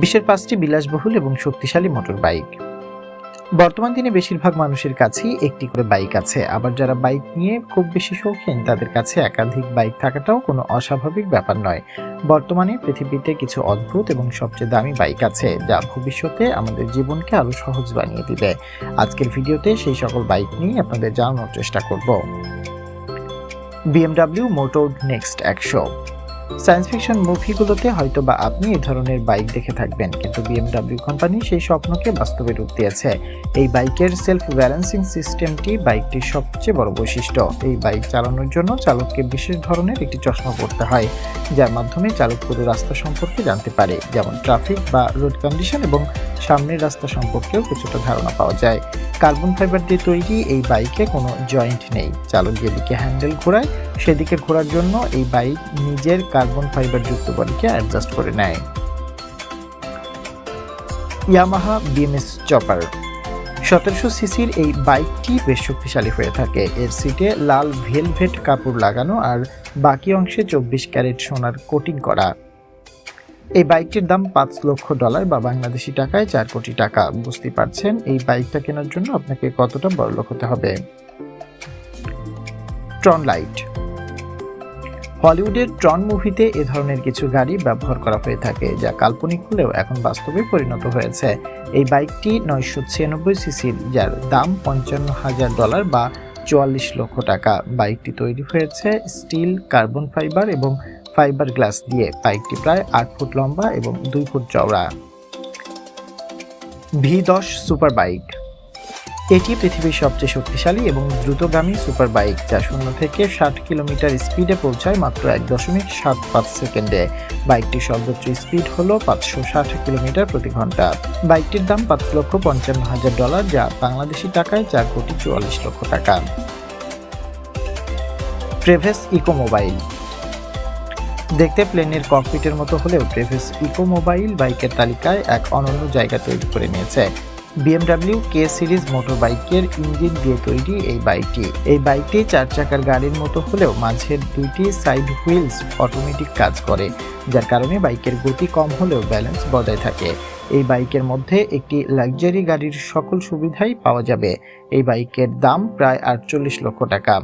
বিশ্বের পাঁচটি বিলাসবহুল এবং শক্তিশালী মোটর বাইক বর্তমান দিনে বেশিরভাগ মানুষের কাছেই একটি করে বাইক আছে। আবার যারা বাইক নিয়ে খুব বেশি শৌখিন, তাদের কাছে একাধিক বাইক থাকাটাও কোনো অস্বাভাবিক ব্যাপার নয়। বর্তমানে পৃথিবীতে কিছু অদ্ভুত এবং সবচেয়ে দামি বাইক আছে, যা ভবিষ্যতে আমাদের জীবনকে আরও সহজ বানিয়ে দিবে। আজকের ভিডিওতে সেই সকল বাইক নিয়ে আপনাদের জানানোর চেষ্টা করব। বিএমডাব্লিউ মোটর নেক্সট একশো। সায়েন্স ফিকশন মুভিগুলোতে হয়তো বা আপনি এই ধরনের বাইক দেখে থাকবেন। কিন্তু বিএমডাব্লিউ কোম্পানি সেই স্বপ্নকে বাস্তবে রূপ দিয়েছে। এই বাইকের সেলফ ব্যালেন্সিং সিস্টেমটি বাইকটির সবচেয়ে বড় বৈশিষ্ট্য। এই বাইক চালানোর জন্য চালককে বিশেষ ধরনের একটি চশমা পড়তে হয়, যার মাধ্যমে চালক পুরো রাস্তা সম্পর্কে জানতে পারে, যেমন ট্রাফিক বা রোড কন্ডিশন এবং সামনের রাস্তা সম্পর্কেও কিছুটা ধারণা পাওয়া যায়। কার্বন ফাইবার দিয়ে তৈরি এই বাইকে কোনো জয়েন্ট নেই। চালক যেদিকে হ্যান্ডেল ঘোরায়, সেদিকে ঘোরার জন্য এই বাইক নিজের কার্বন ফাইবার যুক্ত বডিকে অ্যাডজাস্ট করে নেয়। ইয়ামাহা বিএমএস চপার সতেরোশো সিসির এই বাইকটি বেশ শক্তিশালী হয়ে থাকে। এর সিটে লাল ভেলভেট কাপড় লাগানো আর বাকি অংশে চব্বিশ ক্যারেট সোনার কোটিং করা। এই বাইকটির দাম পাঁচ লক্ষ ডলার বা বাংলাদেশি টাকায় চার কোটি টাকা। বুঝতে পারছেন, এই বাইকটা কেনার জন্য আপনাকে কতটা বড়লোক হতে হবে। ট্রন লাইট হলিউডের ট্রন মুভিতে এ ধরনের কিছু গাড়ি ব্যবহার করা হয়ে থাকে, যা কাল্পনিক হলেও এখন বাস্তবে পরিণত হয়েছে। এই বাইকটি নয়শো ছিয়ানব্বই সিসির, যার দাম পঞ্চান্ন হাজার ডলার বা চুয়াল্লিশ লক্ষ টাকা। বাইকটি তৈরি হয়েছে স্টিল, কার্বন ফাইবার এবং ফাইবার গ্লাস দিয়ে। বাইকটি প্রায় আট ফুট লম্বা এবং দুই ফুট চওড়া। ভি দশ সুপার বাইক এটি পৃথিবীর সবচেয়ে শক্তিশালী এবং দ্রুতগামী সুপার বাইক যা শূন্য থেকে ষাট কিলোমিটার স্পিডে পৌঁছায় মাত্র এক দশমিক সাত পাঁচ সেকেন্ডে। বাইকটির সর্বোচ্চ স্পিড হল পাঁচশো ষাট কিলোমিটার প্রতি ঘণ্টা। বাইকটির দাম পাঁচ লক্ষ পঞ্চান্ন হাজার ডলার, যা বাংলাদেশি টাকায় চার কোটি চুয়াল্লিশ লক্ষ টাকা। প্রেভেস ইকো মোবাইল দেখতে প্লেনের ককপিটের মতো হলেও প্রেভেস ইকো মোবাইল বাইকের তালিকায় এক অনন্য জায়গা তৈরি করে নিয়েছে। বিএমডাব্লিউ কে সিরিজ মোটর বাইকের ইঞ্জিন দিয়ে তৈরি এই বাইকটি এই বাইকটি চার চাকার গাড়ির মতো হলেও মাঝের দুইটি সাইড হুইলস অটোমেটিক কাজ করে, যার কারণে বাইকের গতি কম হলেও ব্যালেন্স বজায় থাকে। এই বাইকের মধ্যে একটি লাক্সারি গাড়ির সকল সুবিধাই পাওয়া যাবে। এই বাইকের দাম প্রায় আটচল্লিশ লক্ষ টাকা।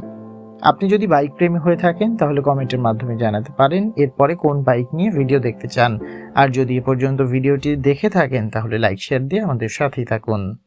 আপনি যদি বাইক প্রেমী হয়ে থাকেন, তাহলে কমেন্টের মাধ্যমে জানাতে পারেন। এরপরে কোন বাইক নিয়ে ভিডিও দেখতে চান? আর যদি এ পর্যন্ত ভিডিওটি দেখে থাকেন, তাহলে লাইক শেয়ার দিয়ে আমাদের সাথেই থাকুন।